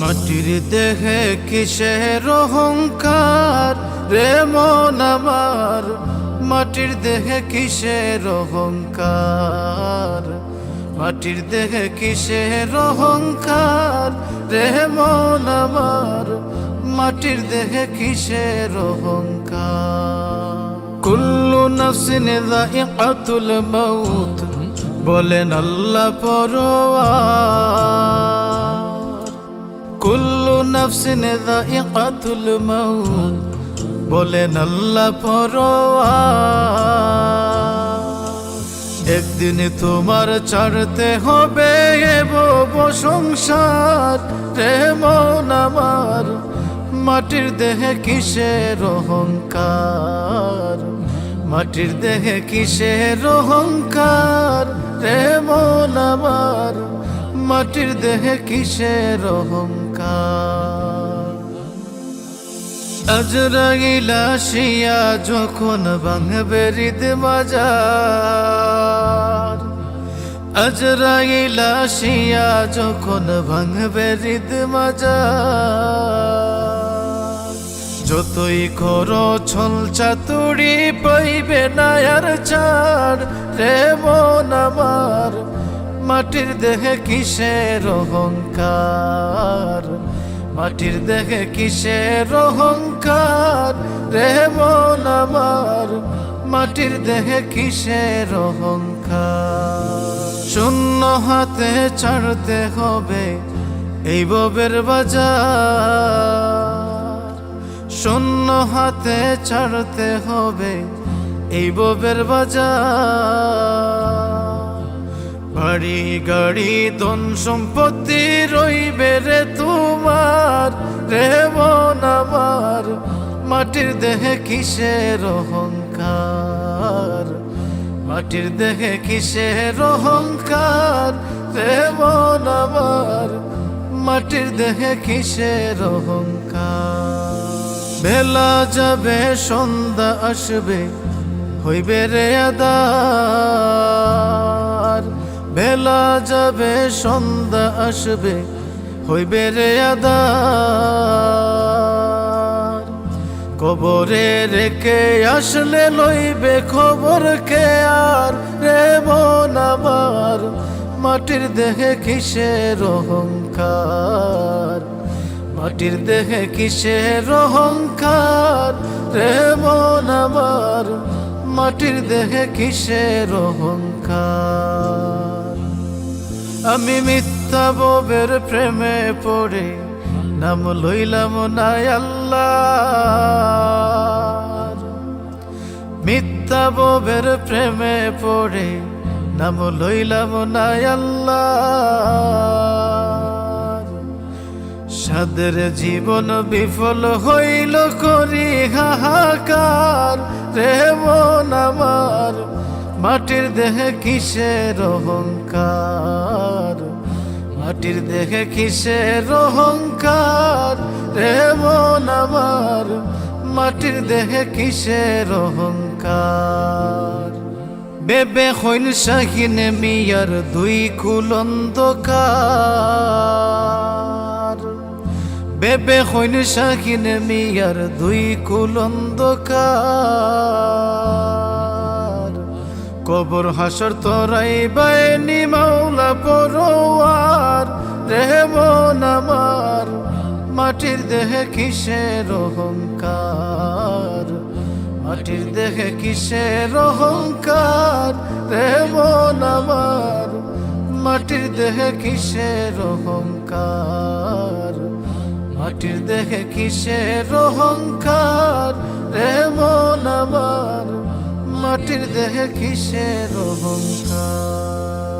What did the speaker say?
মাটির দেহে কিসের অহংকার? রে মন আমার, মাটির দেহে কিসের অহংকার? মাটির দেহে কিসের অহংকার? রে মন আমার, মাটির দেহে কিসের অহংকার? কুল্লু নফসিন যায়িকাতুল মাউত, বলেন আল্লাহ পরোয়ার কুল্লু নফসিন যায়িকাতুল মাউত, বলেন আল্লাহ পরোয়ার একদিন তোমার ছাড়তে হবে সংসার, রে মন আমার, মাটির দেহে কিসের অহংকার? মাটির দেহে কিসের অহংকার, রে মন আমার মাটির দেহে কিসের অহংকার? আজরাইল যখন ভাঙবে হৃদ মাজার। আজরাইল আসিয়া যখন ভাঙবে হৃদ মাজার। যতই করো ছল চাতুরি পাইবে না আর ছাড় রে মন আমার। মাটির দেহে কিসের অহংকার? মাটির দেহে কিসের অহংকার? রে মন আমার, মাটির দেহে কিসের অহংকার? শূন্য হাতে ছাড়তে হবে এই ববের বাজার। শূন্য হাতে ছাড়তে হবে এই ববের বাজার। বাড়ি গাড়ি, ধন সম্পত্তি রইবে রে তোমার। রে আমার, মাটির দেহে কিসের অহংকার? মাটির দেহে কিসের অহংকার? রে আমার, মাটির দেহে কিসের অহংকার? বেলা যাবে, সন্ধ্যা আসবে, হইবে রে আদার বেলা যাবে, সন্ধ্যা আসবে, হইবে রে আদার। কবরে রেখে আসলে লইবে খবর কে আর? রে মন মাটির দেহে কিসের অহংকার? মাটির দেহে কিসের অহংকার? রে মন মাটির দেহে কিসের অহংকার? আমি মিথ্যা ববের প্রেমে পড়ে, নাম লইলাম না আল্লাহ মিথ্যা ববের প্রেমে পড়ে, নাম লইলাম না আল্লাহ সাদের জীবন বিফল হইল করি হাহাকার, রে মাটির দেহে কিসের অহংকার? মাটির দেহে কিসের অহংকার? রে মন আমার, মাটির দেহে কিসের অহংকার? বেবে হইল শাহিন মিয়ার দুই কুলন্দকার বেবে হইল শাহিন মিয়ার দুই কুলন্দকার কবর হাসর তোরাই বাইনি মাওলা পরোয়ার। রে মন আমার, মাটির দেহে কিসের অহংকার? মাটির দেহে কিসের অহংকার? রে মন আমার, মাটির দেহে কিসের অহংকার? মাটির দেহে কিসের অহংকার? রে মাটির দেহে কিসের অহংকার?